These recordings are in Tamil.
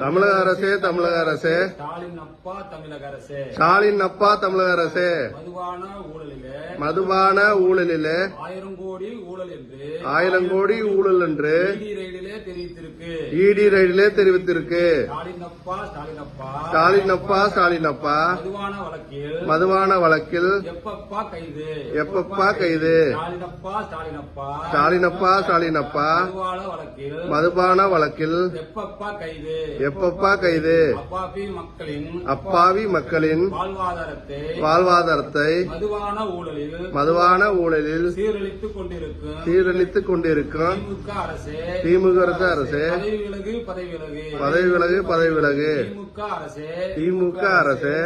தமிழக அரசே தமிழக அரசே. ஸ்டாலின் அப்பா தமிழக அரசே. ஸ்டாலின் அப்பா தமிழக அரசே. மதுவான ஊழலிலே. மதுபான ஊழலிலே. ஆயிரம் கோடி ஊழல் என்று. ஆயிரம் கோடி ஊழல் என்று. இடி ரயிலிலே தெரிவித்திருக்கு. இடி ரைடிலே தெரிவித்திருக்கு. ஸ்டாலின் அப்பா ஸ்டாலின் அப்பா. மதுவான வழக்கில். எப்பப்பா கைது. எப்பப்பா கைது. ஸ்டாலின் அப்பா ஸ்டாலின் அப்பா. மதுபான வழக்கில். எப்பப்பா கைது. எப்பப்பா கைது? அப்பாவி மக்களின் அப்பாவி மக்களின் வாழ்வாதாரத்தை வாழ்வாதாரத்தை மதுவான ஊழலில் சீரழித்துக் கொண்டிருக்கும் திமுக அரசே. திமுக அரசே பதவி விலகு பதவி விலகு. திமுக அரசே. திமுக அரசே.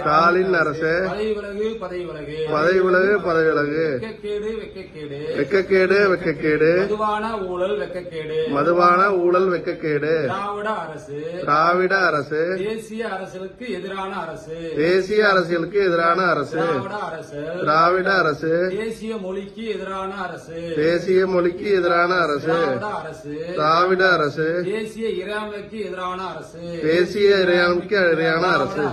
ஸ்டாலின் அரசே. பதவி விலகு பதவி விலகு. வெக்கக்கேடு வெக்கக்கேடு. மதுவான ஊழல் வெக்கக்கேடு. திராவிட அரசு திராவிட அரசு தேசிய அரசுக்கு எதிரான அரசு தேசிய அரசியலுக்கு எதிரான அரசு திராவிட அரசு தேசிய மொழிக்கு எதிரான அரசு தேசிய மொழிக்கு எதிரான அரசு திராவிட அரசு தேசிய இறையாண்மைக்கு எதிரான அரசு தேசிய இறையாண்மைக்கு எதிரான அரசு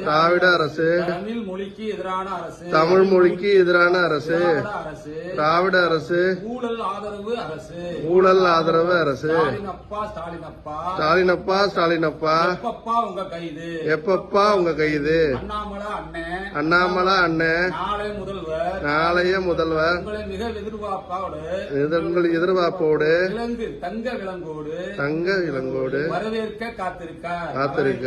திராவிட அரசு தமிழ் மொழிக்கு எதிரான அரசு தமிழ் மொழிக்கு எதிரான அரசு திராவிட அரசு திராவிட அரசு ஊழல் ஆதரவு அரசு ஊழல் ஆதரவு அரசு ஸ்டாலின் அப்பா ஸ்டாலின் அப்பா ஸ்டாலின் அப்பா ஸ்டாலின் அப்பா எப்பப்பா உங்க கைது? எப்பப்பா உங்க கைது? அண்ணாமலை அண்ணன் அண்ணாமலை அண்ணன் நாளை முதல்வர். நாளைய முதல்வர். உங்களை மிக எதிர்பார்ப்போடு உங்கள் எதிர்பார்ப்போடு. விலங்கு தங்க விலங்கோடு. தங்க இளங்கோடு வரவேற்க காத்திருக்கார். காத்திருக்க.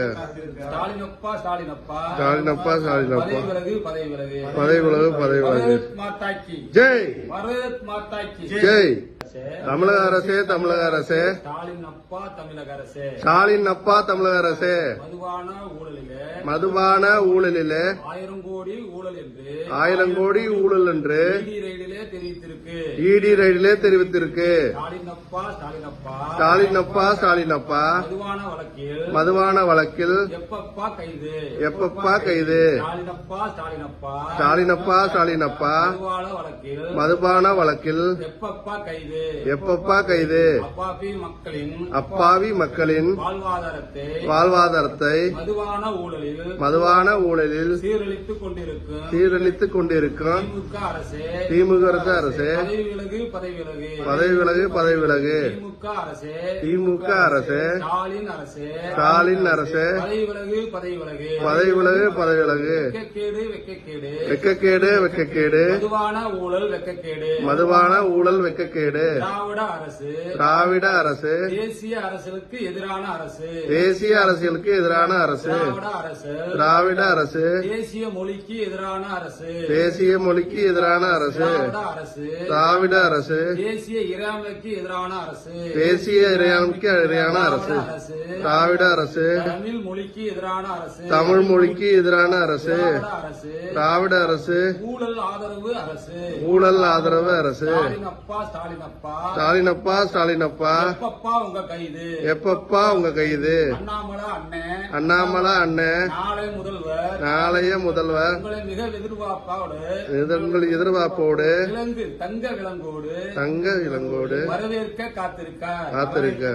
ஸ்டாலின் அப்பா ஸ்டாலின் அப்பா ஸ்டாலின் அப்பா ஸ்டாலின் அப்பா பதவி விலகு பதவி விலகு. பதவி விலகு பதவி விலகு. பாரத் மாதாக்கி. ஜெய். பாரத் மாதாக்கி. ஜெய். தமிழக அரசே தமிழக அரசே. ஸ்டாலின் அப்பா தமிழக அரசே. ஸ்டாலின் அப்பா தமிழக அரசே. மதுவான ஊழலிலே. மதுபான ஊழலிலே. ஆயிரம் கோடி ஊழல் என்று. ஆயிரம் கோடி ஊழல் என்று. ரயிலிலே தெரிவித்திருக்கு. இடி ரைடிலே தெரிவித்திருக்கு. ஸ்டாலின் அப்பா ஸ்டாலின் அப்பா ஸ்டாலின் அப்பா ஸ்டாலின் அப்பா மதுவான வழக்கில். மதுபான வழக்கில். எப்பப்பா கைது. எப்பப்பா கைது. ஸ்டாலின் அப்பா ஸ்டாலின் அப்பா ஸ்டாலின் அப்பா ஸ்டாலின் அப்பா மதுவான மதுபான வழக்கில். எப்பப்பா கைது. எப்பப்பா கைது அப்பாவி மக்களின் அப்பாவி மக்களின் வாழ்வாதாரத்தை வாழ்வாதாரத்தை மதுவான ஊழலில் சீரழித்துக் கொண்டிருக்கும் சீரழித்துக் கொண்டிருக்கும் திமுக அரசே. திமுக அரசே பதவி விலகு பதவி விலகு பதவி விலகு பதவி விலகு திமுக அரசே. திமுக அரசே. ஸ்டாலின் அரசே. பதவி விலகு பதவி விலகு வெக்கக்கேடு வெக்கக்கேடு. மதுவான ஊழல் வெக்கக்கேடு. திராவிட அரசு திராவிட அரசு தேசிய அரசுக்கு எதிரான அரசு தேசிய அரசியலுக்கு எதிரான அரசு திராவிட அரசு தேசிய மொழிக்கு எதிரான அரசு தேசிய மொழிக்கு எதிரான அரசு திராவிட அரசு தேசிய இறையாண்மைக்கு எதிரான அரசு தேசிய இறையாண்மைக்கு எதிரான அரசு திராவிட அரசு தமிழ் மொழிக்கு எதிரான அரசு தமிழ் மொழிக்கு எதிரான அரசு திராவிட அரசு திராவிட அரசு ஊழல் ஆதரவு அரசு ஊழல் ஆதரவு அரசு ஸ்டாலின் அப்பா ஸ்டாலின் அப்பா ஸ்டாலின் அப்பா ஸ்டாலின் அப்பா எப்பப்பா உங்க கைது எப்பப்பா உங்க கைது அண்ணாமலை அண்ணன் அண்ணாமலை அண்ணன் நாளை முதல்வர். நாளைய முதல்வர். உங்களை மிக எதிர்பார்ப்போடு. உங்கள் எதிர்பார்ப்போடு. விலங்கு தங்க விலங்கோடு. தங்க இளங்கோடு வரவேற்க காத்திருக்க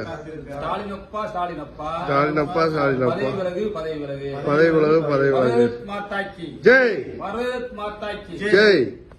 ஸ்டாலின் அப்பா ஸ்டாலின் அப்பா ஸ்டாலின் அப்பா ஸ்டாலின் பதவி அப்பா விலகு பதவி விலகு. பதவி விலகு பதவி விலகு. மாதாக்கி. ஜெய். பாரத் மாதாக்கி. ஜெய்.